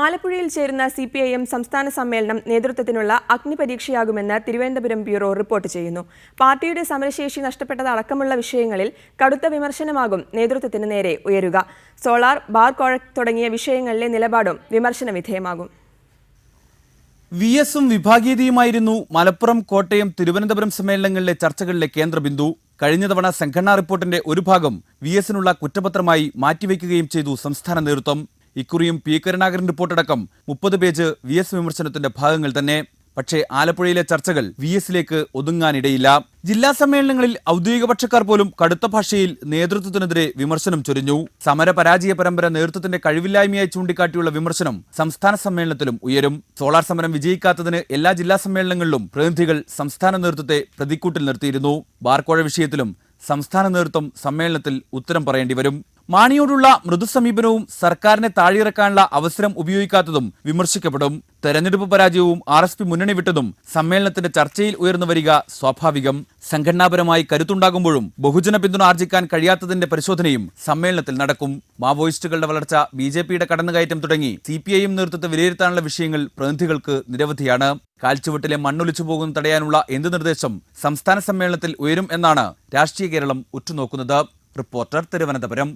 ആലപ്പുഴയിൽ ചേരുന്ന C P I M സംസ്ഥാന സമ്മേളനം നേതൃത്വത്തിനുള്ള അഗ്നിപരീക്ഷയാകുമെന്ന് തിരുവനന്തപുരം ബ്യൂറോ റിപ്പോർട്ട് ചെയ്യുന്നു. പാർട്ടിയുടെ സമരശേഷി നഷ്ടപ്പെട്ടതടക്കമുള്ള വിഷയങ്ങളിൽ കടുത്ത വിമർശനമാകും നേതൃത്വത്തിന് നേരെ ഉയരുക. സോളാർ ബാർ കോഴ തുടങ്ങിയ വിഷയങ്ങളിലെ നിലപാടും വിമർശന വിധേയമാകും. വി എസും വിഭാഗീയതയുമായിരുന്നു മലപ്പുറം കോട്ടയം തിരുവനന്തപുരം സമ്മേളനങ്ങളിലെ ചർച്ചകളിലെ കേന്ദ്രബിന്ദു. കഴിഞ്ഞ തവണ സംഘടനാ റിപ്പോർട്ടിന്റെ ഒരു ഭാഗം വി എസിനുള്ള കുറ്റപത്രമായി മാറ്റിവെക്കുകയും ചെയ്തു സംസ്ഥാന നേതൃത്വം. ഇക്കുറിയും പി കരുണാകരൻ റിപ്പോർട്ടടക്കം മുപ്പത് പേജ് വി എസ് വിമർശനത്തിന്റെ ഭാഗങ്ങൾ തന്നെ. പക്ഷേ ആലപ്പുഴയിലെ ചർച്ചകൾ വി എസിലേക്ക് ഒതുങ്ങാനിടയില്ല. ജില്ലാ സമ്മേളനങ്ങളിൽ ഔദ്യോഗിക പക്ഷക്കാർ പോലും കടുത്ത ഭാഷയിൽ നേതൃത്വത്തിനെതിരെ വിമർശനം ചൊരിഞ്ഞു. സമര പരാജയ പരമ്പര നേതൃത്വത്തിന്റെ കഴിവില്ലായ്മയായി ചൂണ്ടിക്കാട്ടിയുള്ള വിമർശനം സംസ്ഥാന സമ്മേളനത്തിലും ഉയരും. സോളാർ സമരം വിജയിക്കാത്തതിന് എല്ലാ ജില്ലാ സമ്മേളനങ്ങളിലും പ്രതിനിധികൾ സംസ്ഥാന നേതൃത്വത്തെ പ്രതിക്കൂട്ടിൽ നിർത്തിയിരുന്നു. ബാർക്കോഴ വിഷയത്തിലും സംസ്ഥാന നേതൃത്വം സമ്മേളനത്തിൽ ഉത്തരം പറയേണ്ടി വരും. മാണിയോടുള്ള മൃദു സമീപനവും സർക്കാരിനെ താഴെയിറക്കാനുള്ള അവസരം ഉപയോഗിക്കാത്തതും വിമർശിക്കപ്പെടും. തെരഞ്ഞെടുപ്പ് പരാജയവും ആർ എസ് പി മുന്നണി വിട്ടതും സമ്മേളനത്തിന്റെ ചർച്ചയിൽ ഉയർന്നു വരിക സ്വാഭാവികം. സംഘടനാപരമായി കരുത്തുണ്ടാകുമ്പോഴും ബഹുജന പിന്തുണ ആർജിക്കാൻ കഴിയാത്തതിന്റെ പരിശോധനയും സമ്മേളനത്തിൽ നടക്കും. മാവോയിസ്റ്റുകളുടെ വളർച്ച ബി ജെ പിയുടെ കടന്നുകയറ്റം തുടങ്ങി സി പി ഐ എം നേതൃത്വത്തെ വിലയിരുത്താനുള്ള വിഷയങ്ങൾ പ്രതിനിധികൾക്ക് നിരവധിയാണ്. കാൽച്ചുവട്ടിലെ മണ്ണൊലിച്ചു പോകുന്നത് തടയാനുള്ള എന്ത് നിർദ്ദേശം സംസ്ഥാന സമ്മേളനത്തിൽ ഉയരും എന്നാണ് രാഷ്ട്രീയ കേരളം ഉറ്റുനോക്കുന്നത്. റിപ്പോർട്ടർ തിരുവനന്തപുരം.